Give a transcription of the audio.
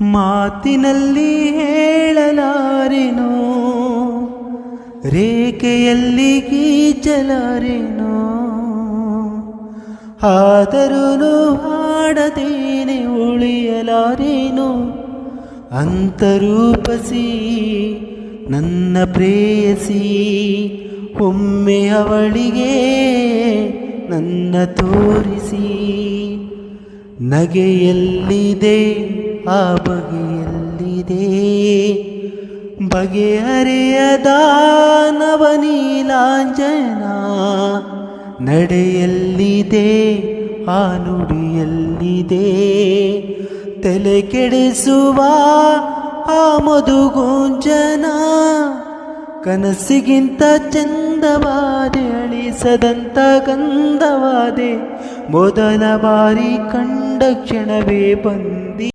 ಮಾತಿನಲ್ಲಿ ಹೇಳಲಾರೆನೋ? ರೇಖೆಯಲ್ಲಿ ಗೀಚಲಾರೆನೋ? ಆದರೂ ಹಾಡದೇನೆ ಉಳಿಯಲಾರೇನು? ಅಂತರೂಪಸಿ, ನನ್ನ ಪ್ರೇಯಸಿ, ಒಮ್ಮೆ ಅವಳಿಗೆ ನನ್ನ ತೋರಿಸಿ. ನಗೆಯಲ್ಲಿದೆ ಆ ಬಗೆಯಲ್ಲಿದೆ. ಬಗೆಹರಿಯದ ನವನೀಲಾಂಜನ ನಡೆಯಲ್ಲಿದೆ ಆ ನುಡಿಯಲ್ಲಿದೆ ತಲೆ ಕೆಡಿಸುವ ಆ ಮಧುಗೋಂಜನ ಕನಸಿಗಿಂತ ಚಂದವಾದೆ, ಅಳಿಸದಂತ ಗಂಧವಾದೆ, ಮೊದಲ ಬಾರಿ ಕಂಡ ಕ್ಷಣವೇ ಬಂದಿ